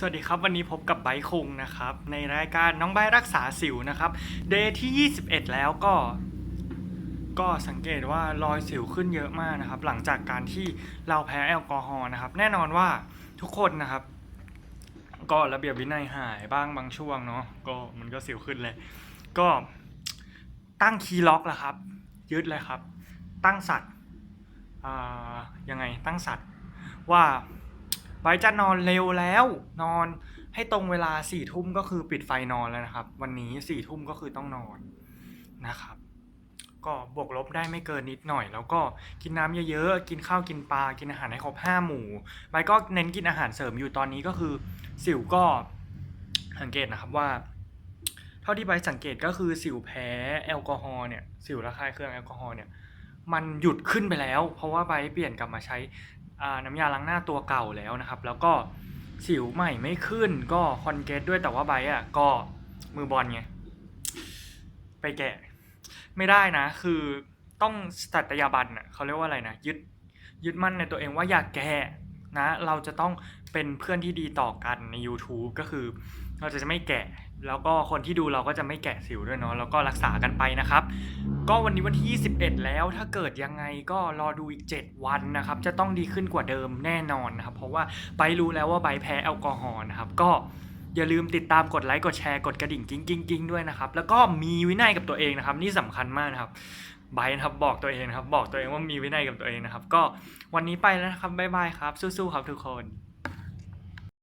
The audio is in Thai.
สวัสดีครับ วันนี้พบกับไบคุงนะครับ ในรายการน้องไบรักษาสิวนะครับ เดย์ที่ 21 แล้วก็ ก็สังเกตว่ารอยสิวขึ้นเยอะมากนะครับ หลังจากการที่เราแพ้แอลกอฮอล์นะครับ แน่นอนว่าทุกคนนะครับ ก็ระเบียบวินัยหายบ้างบางช่วงเนาะก็มันก็สิวขึ้นเลย ก็ตั้งคีย์ล็อกแล้วครับ ยึดเลยครับ ตั้งสัตว์อ่ายังไงตั้งสัตว์ว่า ว้จะนอนเร็วแล้ว นอนให้ตรงเวลาสี่ทุ่มก็คือปิดไฟนอนแล้วนะครับ วันนี้สี่ทุ่มก็คือต้องนอนนะครับ ก็บวกลบได้ไม่เกินนิดหน่อย แล้วก็กินน้ำเยอะๆ กินข้าวกินปลา กินอาหารให้ครบห้าหมู่ไบก็เน้นกินอาหารเสริมอยู่ตอนนี้ก็คือสิวก็สังเกตนะครับว่า เท่าที่ไบสังเกตก็คือสิวแพ้แอลกอฮอล์เนี่ยสิวระคายเคืองแอลกอฮอล์เนี่ย มันหยุดขึ้นไปแล้ว เพราะว่าไบเปลี่ยนกลับมาใช้น้ำยาล้างหน้าตัวเก่าแล้วนะครับ แล้วก็สิวใหม่ไม่ขึ้นก็คอนเกตด้วยแต่ว่าไบอะก็มือบอลไงไปแกะ ไม่ได้นะ คือต้องสัตยาบันอะเขาเรียกว่าอะไรนะยึดยึดมั่นในตัวเองว่าอย่าแกะนะ เราจะต้องเป็นเพื่อนที่ดีต่อกันใน YouTube ก็คือ เราจะไม่แกะ แล้วก็คนที่ดูเราก็จะไม่แกะสิวด้วยเนาะแล้วก็รักษากันไปนะครับ ก็วันนี้วันที่ 21 แล้วถ้าเกิดยังไงก็รอดูอีก 7 วันนะครับ จะต้องดีขึ้นกว่าเดิมแน่นอนนะครับ เพราะว่าไปรู้แล้วว่าใบแพ้แอลกอฮอล์นะครับก็อย่าลืมติดตามกดไลค์กดแชร์กดกระดิ่งกิ้งกิ้งกิ้งด้วยนะครับ แล้วก็มีวินัยกับตัวเองนะครับ นี่สำคัญมากนะครับไบนะครับบอกตัวเองนะครับ บอกตัวเองว่ามีวินัยกับตัวเองนะครับ ก็วันนี้ไปแล้วนะครับบ๊ายบายครับ สู้ๆครับทุกคน